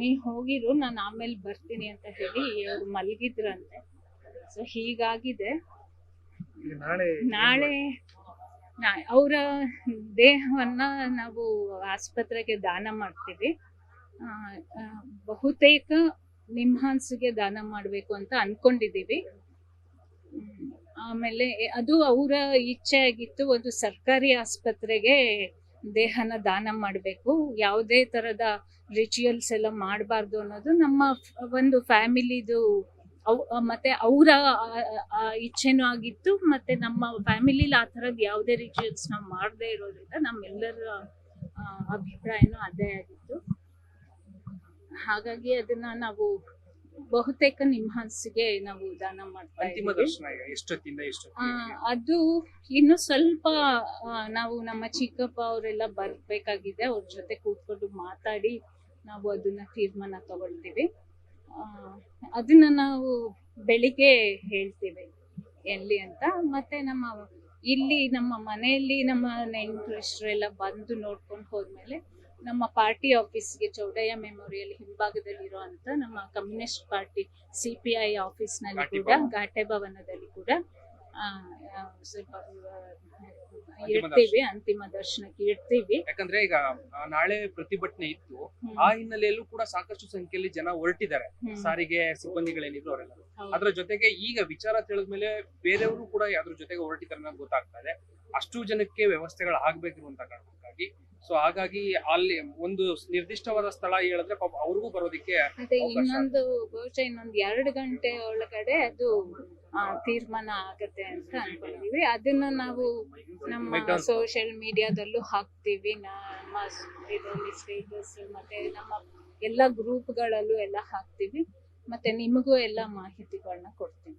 ನೀ ಹೋಗಿರು ನಾನು ಆಮೇಲೆ ಬರ್ತೀನಿ ಅಂತ ಹೇಳಿ ಅವ್ರು ಮಲಗಿದ್ರಂತೆ. ಸೊ ಹೀಗಾಗಿದೆ. ನಾಳೆ ಅವರ ದೇಹವನ್ನ ನಾವು ಆಸ್ಪತ್ರೆಗೆ ದಾನ ಮಾಡ್ತೀವಿ. ಬಹುತೇಕ ನಿಮ್ಹಾನ್ಸ್ಗೆ ದಾನ ಮಾಡಬೇಕು ಅಂತ ಅನ್ಕೊಂಡಿದೀವಿ ಆಮೇಲೆ ಅದು ಅವರ ಇಚ್ಛೆ ಆಗಿತ್ತು ಒಂದು ಸರ್ಕಾರಿ ಆಸ್ಪತ್ರೆಗೆ ದೇಹನ ದಾನ ಮಾಡಬೇಕು. ಯಾವುದೇ ತರದ ರಿಚುವಲ್ಸ್ ಎಲ್ಲ ಮಾಡಬಾರ್ದು ಅನ್ನೋದು ನಮ್ಮ ಒಂದು ಫ್ಯಾಮಿಲಿದು ಅವ್ ಮತ್ತೆ ಅವರ ಇಚ್ಛೆನೂ ಆಗಿತ್ತು. ಮತ್ತೆ ನಮ್ಮ ಫ್ಯಾಮಿಲಿಲಿ ಆ ಥರದ ಯಾವುದೇ ರಿಚುವಲ್ಸ್ ನಾವು ಮಾಡದೇ ಇರೋದ್ರಿಂದ ನಮ್ಮೆಲ್ಲರ ಅಭಿಪ್ರಾಯನೂ ಅದೇ ಆಗಿತ್ತು. ಹಾಗಾಗಿ ಅದನ್ನ ನಾವು ಬಹುತೇಕ ನಿಮ್ಹಾನ್ಸ್ಗೆ ನಾವು ದಾನ ಮಾಡ್ತಾ ಅಂತಿಮ ಇದ್ದೀವಿ. ದರ್ಶನ ಈಗ ಎಷ್ಟೊತ್ತಿಂದ ಆ, ಎಷ್ಟೊತ್ತಿಗೆ ಅದು ಇನ್ನು ಸ್ವಲ್ಪ ಆ, ನಾವು ನಮ್ಮ ಚಿಕ್ಕಪ್ಪ ಅವರೆಲ್ಲ ಬರ್ಬೇಕಾಗಿದೆ ಅವ್ರ ಜೊತೆ ಕೂತ್ಕೊಂಡು ಮಾತಾಡಿ ನಾವು ಅದನ್ನ ತೀರ್ಮಾನ ತಗೊಳ್ತೀವಿ. ಆ, ಅದನ್ನ ನಾವು ಬೆಳಿಗ್ಗೆ ಹೇಳ್ತೀವಿ ಎಲ್ಲಿ ಅಂತ ಮತ್ತೆ ನಮ್ಮ ಇಲ್ಲಿ ನಮ್ಮ ಮನೆಯಲ್ಲಿ ನಮ್ಮ ನೆಂಟರಿಷ್ಟರೆಲ್ಲ ಬಂದು ನೋಡ್ಕೊಂಡು ಹೋದ್ಮೇಲೆ ನಮ್ಮ ಪಾರ್ಟಿ ಆಫೀಸ್ಗೆ ಚೌಡಯ್ಯ ಮೆಮೋರಿಯಲ್ ಹಿಂಭಾಗದಲ್ಲಿ ಅಂತ ನಮ್ಮ communist party C P I ಆಫೀಸ್ನಲ್ಲಿ ಕೂಡ ಘಾಟೆ ಭವನದಲ್ಲಿ ಕೂಡ ಸ್ವಲ್ಪ ಅಂತಿಮ ಇಡ್ತೀವಿ ಅಂತಿಮ ದರ್ಶನಕ್ಕೆ ಇಡ್ತೀವಿ ಯಾಕಂದ್ರೆ ಈಗ ನಾಳೆ ಪ್ರತಿಭಟನೆ ಇತ್ತು. ಆ ಹಿನ್ನೆಲೆಯಲ್ಲೂ ಕೂಡ ಸಾಕಷ್ಟು ಸಂಖ್ಯೆಯಲ್ಲಿ ಜನ ಹೊರಟಿದ್ದಾರೆ. ಸಾರಿಗೆ ಸಿಬ್ಬಂದಿಗಳೇನಿದ್ರು ಅವರೆಲ್ಲ. ಅದರ ಜೊತೆಗೆ ಈಗ ವಿಚಾರ ತಿಳಿದ್ಮೇಲೆ ಬೇರೆಯವರು ಕೂಡ ಅದ್ರ ಜೊತೆಗೆ ಹೊರಟಿದ್ದಾರೆ ಅನ್ನೋದು ಗೊತ್ತಾಗ್ತಾ ಇದೆ. ಅಷ್ಟು ಜನಕ್ಕೆ ವ್ಯವಸ್ಥೆಗಳು ಆಗ್ಬೇಕಿರುವಂತ ಕಾರಣಕ್ಕಾಗಿ ಸೊ ಹಾಗಾಗಿ ಅಲ್ಲಿ ಒಂದು ನಿರ್ದಿಷ್ಟವಾದ ಸ್ಥಳ ಹೇಳಿದ್ರೆ ಪಾಪ ಅವ್ರಿಗೂ ಬರೋದಿಕ್ಕೆ ಅದೇ ಇನ್ನೊಂದು ಬಹುಶಃ ಇನ್ನೊಂದು ಎರಡು ಗಂಟೆ ಒಳಗಡೆ ಅದು ಆ, ತೀರ್ಮಾನ ಆಗತ್ತೆ ಅಂತ ಅನ್ಕೊಂಡಿದೀವಿ. ಅದನ್ನ ನಾವು ನಮ್ಮ ಸೋಶಿಯಲ್ ಸೋಷಿಯಲ್ ಮೀಡಿಯಾದಲ್ಲೂ ಹಾಕ್ತೀವಿ. ನಮ್ಮ ಇದರಲ್ಲಿ ಸ್ಟೇಟಸ್ ಮತ್ತೆ ನಮ್ಮ ಎಲ್ಲ ಗ್ರೂಪ್ಗಳಲ್ಲೂ ಎಲ್ಲ ಹಾಕ್ತೀವಿ. ಮತ್ತೆ ನಿಮಗೂ ಎಲ್ಲ ಮಾಹಿತಿಗಳನ್ನ ಕೊಡ್ತೀವಿ.